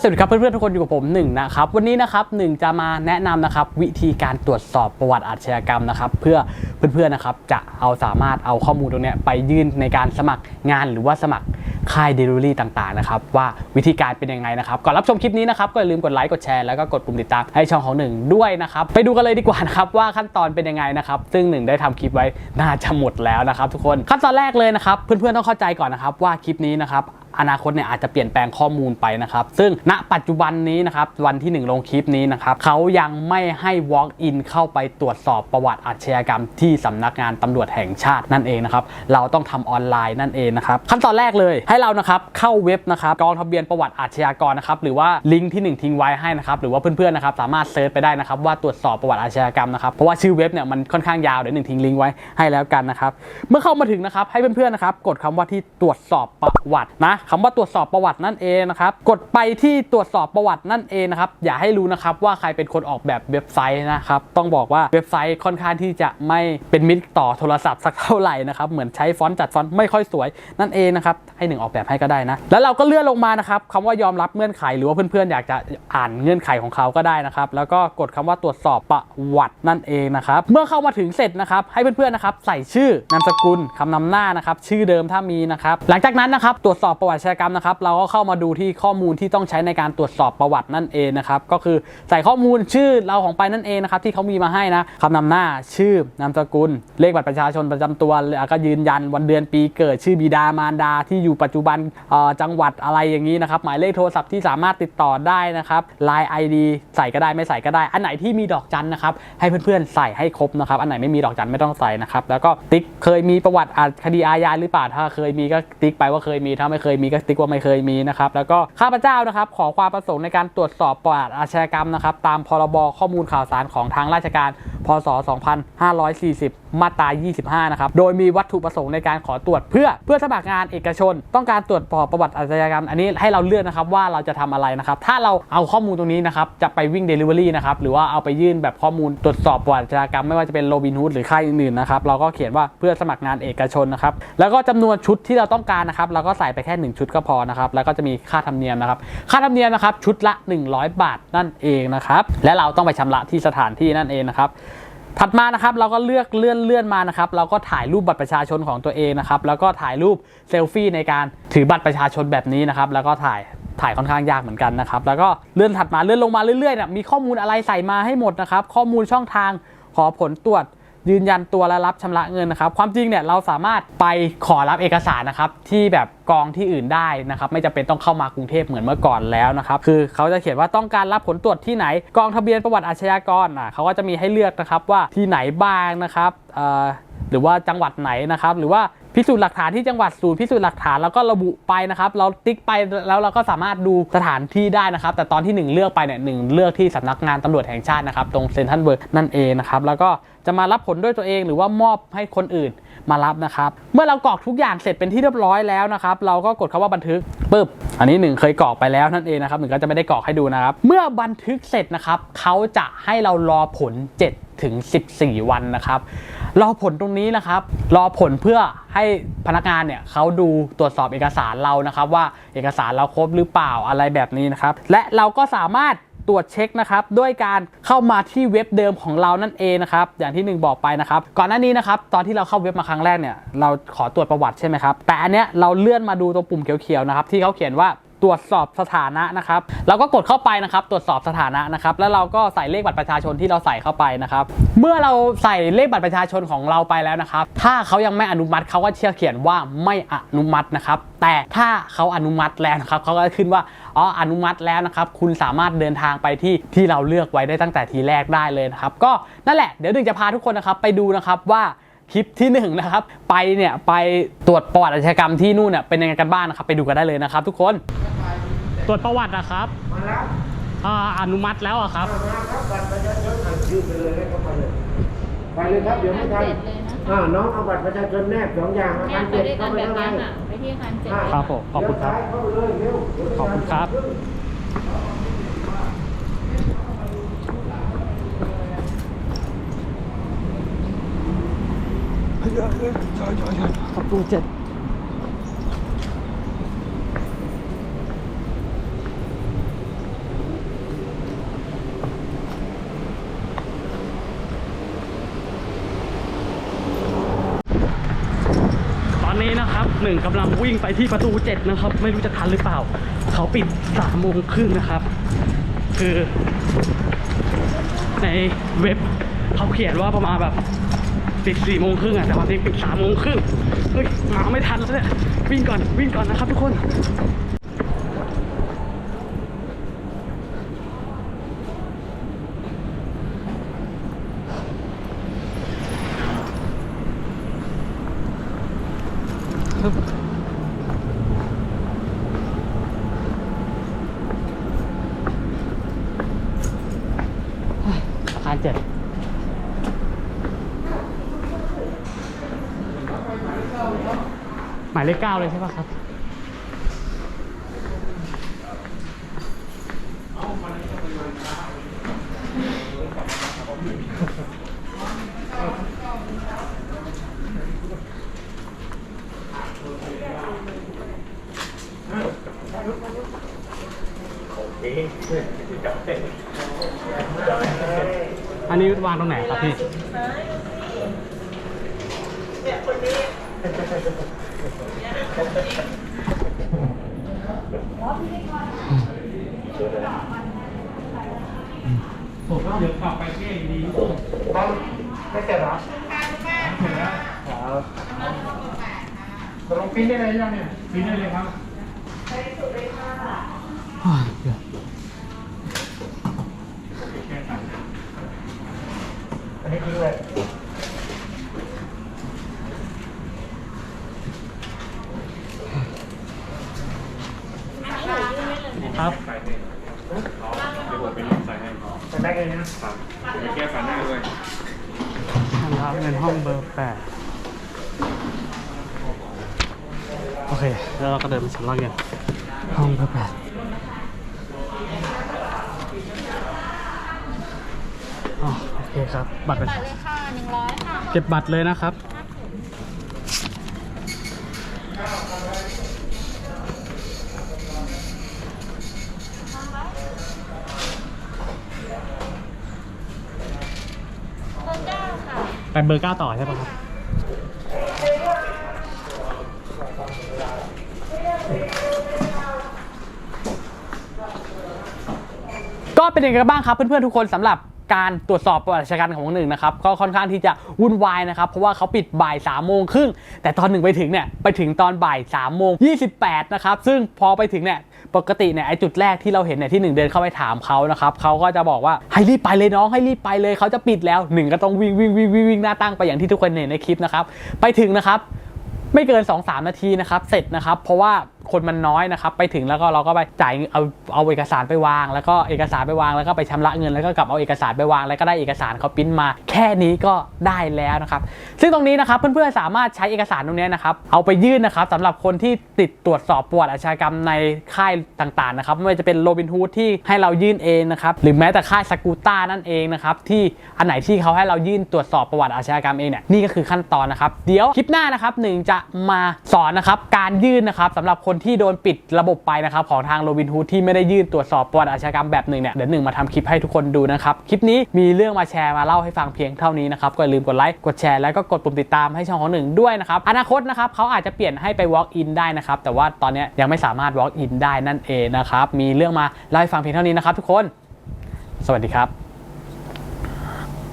สวัสดีครับเพื่อนๆทุกคนอยู่กับผมหนึ่งนะครับวันนี้นะครับหนึ่งจะมาแนะนำนะครับวิธีการตรวจสอบประวัติอาชญากรรมนะครับเพื่อเพื่อนๆนะครับจะเอาสามารถเอาข้อมูลตรงนี้ไปยื่นในการสมัครงานหรือว่าสมัครค่ายเดลิเวอรี่ต่างๆนะครับว่าวิธีการเป็นยังไงนะครับก่อนรับชมคลิปนี้นะครับก็อย่าลืมกดไลค์กดแชร์แล้วก็กดปุ่มติดตามให้ช่องของหนึ่งด้วยนะครับไปดูกันเลยดีกว่านะครับว่าขั้นตอนเป็นยังไงนะครับซึ่งหนึ่งได้ทำคลิปไว้น่าจะหมดแล้วนะครับทุกคนขั้นตอนแรกเลยนะครับเพื่อนๆต้องเข้าใจก่อนนะครับว่าคลิปนี้นะครับ อนาคตเนี่ยอาจจะเปลี่ยนแปลงข้อมูลไปนะครับ ซึ่งณปัจจุบันนี้นะครับ วันที่ 1 ลงคลิปนี้นะครับเขายังไม่ให้ walk in เข้าไปตรวจสอบประวัติอาชญากรรมที่สำนักงานตำรวจแห่งชาตินั่นเองนะครับเราต้องทำออนไลน์นั่นเองนะครับขั้นตอนแรกเลยให้เรานะครับเข้าเว็บนะครับกองทะเบียนประวัติอาชญากรนะครับหรือว่าลิงก์ที่ 1 ทิ้งไว้ให้นะครับหรือว่าเพื่อนๆนะครับสามารถเซิร์ชไปได้นะครับว่าตรวจสอบประวัติอาชญากรรมนะครับเพราะว่าชื่อเว็บเนี่ยมันค่อนข้างยาวเดี๋ยวหนึ่งทิ้งลิงก์ไว้ให้แล้วกันนะครับเมื่อเข้ามาถึงนะครับให้เพื่อนๆนะครับกดคำว่าที่ตรวจสอบประวัตินะคำว่าตรวจสอบประวัตินั่นเองนะครับกดไปที่ตรวจสอบประวัตินั่นเองนะครับอย่าให้รู้นะครับว่าใครเป็นคนออกแบบเว็บไซต์นะครับต้องบอกว่าเว็บไซต์ค่อนข้างที่จะไม่เป็นมิตรต่อโทรศัพท์สักเท่าไหร่นะครับเหมือนใช้ฟอนต์จัดฟอนต์ไม่ค่อยสวยนั่นเองนะครับให้หนึ่งออกแบบให้ก็ได้นะแล้วเราก็เลื่อนลงมานะครับคำว่ายอมรับเงื่อนไขหรือว่าเพื่อนๆอยากจะอ่านเงื่อนไขของเขาก็ได้นะครับแล้วก็กดคำว่าตรวจสอบประวัตินั่นเองนะครับเมื่อเข้ามาถึงเสร็จนะครับให้เพื่อนๆนะครับใส่ชื่อนามสกุลคำนำหน้านะครับชื่อเดิมถ้ามีนะครับหลังจากนั้นนะครับตรวจสอบประวัติอาชญากรรมนะครับ เราก็เข้ามาดูที่ข้อมูลที่ต้องใช้ในการตรวจสอบประวัตินั่นเองนะครับ ก็คือใส่ข้อมูลชื่อเราของไปนั่นเองนะครับที่เขามีมาให้นะคำนำหน้าชื่อนามสกุล เลขบัตรประชาชนประจำตัวแล้วก็ยืนยันวันเดือนปีเกิดชื่อบิดามารดาที่อยู่ปัจจุบันจังหวัดอะไรอย่างนี้นะครับ หมายเลขโทรศัพท์ที่สามารถติดต่อได้นะครับ Line ID ใส่ก็ได้ไม่ใส่ก็ได้ อันไหนที่มีดอกจันนะครับให้เพื่อนๆใส่ให้ครบนะครับ อันไหนไม่มีดอกจันไม่ต้องใส่นะครับแล้วก็ติ๊กเคยมีประวัติอาคดีอาญาหรือเปล่าถ้าเคยมีก็ติ๊กไปว่าเคยมีถ้าไม่เคยมีก็ติ๊กว่าไม่เคยมีนะครับแล้วก็ข้าพเจ้านะครับขอความประสงค์ในการตรวจสอบประวัติอาชญากรรมนะครับตามพรบข้อมูลข่าวสารของทางราชการ พศ 2540 มาตรา 25 นะครับ โดยมีวัตถุประสงค์ในการขอตรวจเพื่อเพื่อสมัครงานเอกชน ต้องการตรวจสอบประวัติอาชญากรรม อันนี้ให้เราเลือกนะครับว่าเราจะทำอะไรนะครับ ถ้าเราเอาข้อมูลตรงนี้นะครับ จะไปวิ่ง Delivery นะครับ หรือว่าเอาไปยื่นแบบข้อมูลตรวจสอบประวัติอาชญากรรมไม่ว่าจะเป็นโรบินฮูดหรือใค่ายอื่นๆนะครับ เราก็เขียนว่าเพื่อสมัครงานเอกชนนะครับ แล้วก็จำนวนชุดที่เราต้องการนะครับ เราก็ใส่ไปแค่หนึ่งชุดก็พอนะครับ แล้วก็จะมีค่าธรรมเนียมนะครับ ค่าธรรมเนียมนะครับชุดละ 100 บาทนั่นเองนะครับ และเราต้องไปชำระที่สถานที่นั่นเองนะครับ ถัดมานะครับเราก็เลือกเลื่อนเลื่อนมานะครับเราก็ถ่ายรูปบัตรประชาชนของตัวเองนะครับแล้วก็ถ่ายรูปเซลฟี่ในการถือบัตรประชาชนแบบนี้นะครับแล้วก็ถ่ายถ่ายค่อนข้างยากเหมือนกันนะครับแล้วก็เลื่อนถัดมาเลื่อนลงมาเรื่อยๆเนี่ยมีข้อมูลอะไรใส่มาให้หมดนะครับข้อมูลช่องทางขอผลตรวจ ยืนยันตัวและรับชำระเงินนะครับ ความจริงเนี่ยเราสามารถไปขอรับเอกสารนะครับที่แบบกองที่อื่นได้นะครับ ไม่จำเป็นต้องเข้ามากรุงเทพเหมือนเมื่อก่อนแล้วนะครับ คือเขาจะเขียนว่าต้องการรับผลตรวจที่ไหน กองทะเบียนประวัติอาชญากรอะเขาก็จะมีให้เลือกนะครับว่าที่ไหนบ้างนะครับ หรือว่าจังหวัดไหนนะครับ หรือว่าพิสูจน์หลักฐานที่จังหวัดศูนย์พิสูจน์หลักฐานแล้วก็ระบุไปนะครับ เราติ๊กไปแล้วเราก็สามารถดูสถานที่ได้นะครับ แต่ตอนที่หนึ่งเลือกไปเนี่ยหนึ่งเลือกที่สำนักงานตำรวจแห่งชาตินะครับ ตรงเซนทรัลเวิร์กนั่นเองนะครับ แล้วก็จะมารับผลด้วยตัวเองหรือว่ามอบให้คนอื่นมารับนะครับ เมื่อเรากรอกทุกอย่างเสร็จเป็นที่เรียบร้อยแล้วนะครับ เราก็กดคำว่าบันทึกปึ๊บ อันนี้หนึ่งเคยกรอกไปแล้วนั่นเองนะครับหนึ่งก็จะไม่ได้กรอกให้ดูนะครับ เมื่อบันทึกเสร็จนะครับเขาจะให้เรารอผล 7 ถึง 14 วันนะครับ รอผลตรงนี้นะครับ รอผลเพื่อให้พนักงานเนี่ยเขาดูตรวจสอบเอกสารเรานะครับ ว่าเอกสารเราครบหรือเปล่าอะไรแบบนี้นะครับ และเราก็สามารถตรวจเช็คนะครับด้วยการเข้ามาที่เว็บเดิมของเรานั่นเองนะครับอย่างที่หนึ่งบอกไปนะครับก่อนหน้านี้นะครับตอนที่เราเข้าเว็บมาครั้งแรกเนี่ยเราขอตรวจประวัติใช่ไหมครับแต่อันเนี้ยเราเลื่อนมาดูตรงปุ่มเขียวๆนะครับที่เขาเขียนว่า ตรวจสอบสถานะนะครับเราก็กดเข้าไปนะครับตรวจสอบสถานะนะครับแล้วเราก็ใส่เลขบัตรประชาชนที่เราใส่เข้าไปนะครับเมื่อเราใส่เลขบัตรประชาชนของเราไปแล้วนะครับถ้าเขายังไม่อนุมัติเขาก็เชื่อเขียนว่าไม่อนุมัตินะครับแต่ถ้าเขาอนุมัติแล้วนะครับเขาก็ขึ้นว่าอ๋ออนุมัติแล้วนะครับคุณสามารถเดินทางไปที่ที่เราเลือกไว้ได้ตั้งแต่ทีแรกได้เลยนะครับก็นั่นแหละเดี๋ยวหนึ่งจะพาทุกคนนะครับไปดูนะครับว่าคลิปที่หนึ่งนะครับไปเนี่ยไปตรวจประวัติอาชญากรรมที่นู่นเนี่ยเป็นยังไงกันบ้างนะครับไปดูกันได้เลยนะครับทุกคน ตรวจประวัตินะครับมาแล้วอ่าอนุมัติแล้วอะครับมาครับบัตรประชาชนอ่านชื่อไปเลยให้เขาไปเลยไปเลยครับเดี๋ยวไม่ทันเจ็ดเลยนะอ่าน้องเอาบัตรประชาชนแนบสองอย่างอาเนี่คายรไปเจ็ดด้วยกัเข้านไปแบบข้างในนี้ค่ะไปที่อาคารเจ็ดอ่าเลยครับผมขอบคุณครับเลี้ยวซ้ายเข้าไปเลยเร็วเดี๋ยวขอบคุณค อนนี้นะครับหนึ่งกำลังวิ่งไปที่ประตูเจ็ดนะครับ ไม่รู้จะทันหรือเปล่า เขาปิดสามโมงครึ่งนะครับ คือ ในเว็บเขาเขียนว่าประมาณแบบปิดสี่โมงครึ่งอะแต่วันนี้ปิดสามโมงครึ่งเฮ้ยมาไม่ทันแล้วเนี่ยวิ่งก่อนวิ่งก่อนนะครับทุกคน เจ็ดหมายเลขเก้าเลยใช่ป่ะครับ อันนี้วางตรงไหนครับพี่ผมก็เดี๋ยวขับไปแค่ดีไม่เสร็จเหรอตกลงปิ้นได้เลยยังเนี่ยปีได้เลยครับ อันนี้ทิ้งเลยครับใส่แม็กเองนะนะครับเป็นห้องเบอร์แปดโอเค แล้วเราก็เดินไปชั้นล่างกันห้องเบอร์แปดอ๋อโอ เคครับ บัตรเป็นบัตรเลยค่ะหนึ่งร้อยค่ะเก็บบัตรเลยนะครับ เบอร์เก้าค่ะไปเบอร์เก้าต่อใช่ปะครับ ก็เป็นยังไงกันบ้างครับเพื่อนๆทุกคนสำหรับ การตรวจสอบประวัติราชการของหนึ่งนะครับก็ค่อนข้างที่จะวุ่นวายนะครับเพราะว่าเขาปิดบ่าย3ามโมงครึ่งแต่ตอนหนึ่งไปถึงเนี่ยไปถึงตอนบ่าย3ามโมงยีนะครับซึ่งพอไปถึงเนี่ยปกติเนี่ยไอจุดแรกที่เราเห็นเนี่ยที่หนึ่งเดินเข้าไปถามเขานะครับเขาก็จะบอกว่าให้รีบไปเลยน้องให้รีบไปเลยเขาจะปิดแล้วหนึ่งก็ต้องวิ่งวิ่งวิ่งวิ่งวิ่งหน้าตั้งไปอย่างที่ทุกคนเห็นในคลิปนะครับไปถึงนะครับไม่เกิน 2-3 นาทีนะครับเสร็จนะครับเพราะว่าคนมันน้อยนะครับไปถึงแล้วก็เราก็ไปจ่ายเอาเอาเอกสารไปวาง แล้วก็เอกสารไปวางแล้วก็ไปชำระเงินแล้วก็กลับเอาเอกสารไปวางแล้วก็ได้เอกสารเขาปริ้นมา แค่นี้ก็ได้แล้วนะครับซึ่งตรงนี้นะครับเพื่อนๆสามารถใช้เอกสารตรงนี้นะครับเอาไปยื่นนะครับสำหรับคนที่ติดตรวจสอบประวัติอาชญากรรมในค่ายต่างๆนะครับไม่ว่าจะเป็นโรบินฮูดที่ให้เรายื่นเองนะครับหรือแม้แต่ค่ายสกูต้านั่นเองนะครับที่อันไหนที่เขาให้เรายื่นตรวจสอบประวัติอาชญากรรมเองเนี่ยนี่ก็คือขั้นตอนนะครับเดี๋ยวคลิปหน้านะครับหนึ่งจะมาสอนนะครับการยื่นนะครับสำหรับคนที่โดนปิดระบบไปนะครับของทางโรบินฮูดที่ไม่ได้ยื่นตรวจสอบประวัติอาชญากรรมแบบหนึ่งเนี่ยเดี๋ยวหนึ่งมาทำคลิปให้ทุกคนดูนะครับคลิปนี้มีเรื่องมาแชร์มาเล่าให้ฟังเพียงเท่านี้นะครับก็อย่าลืมกดไลค์กดแชร์แล้วก็กดปุ่มติดตามให้ช่องของหนึ่งด้วยนะครับอนาคตนะครับเขาอาจจะเปลี่ยนให้ไป walk in ได้นะครับแต่ว่าตอนนี้ยยังไม่สามารถ walk in ได้นั่นเองนะครับมีเรื่องมาเล่าให้ฟังเพียงเท่านี้นะครับทุกคน สวัสดีครับ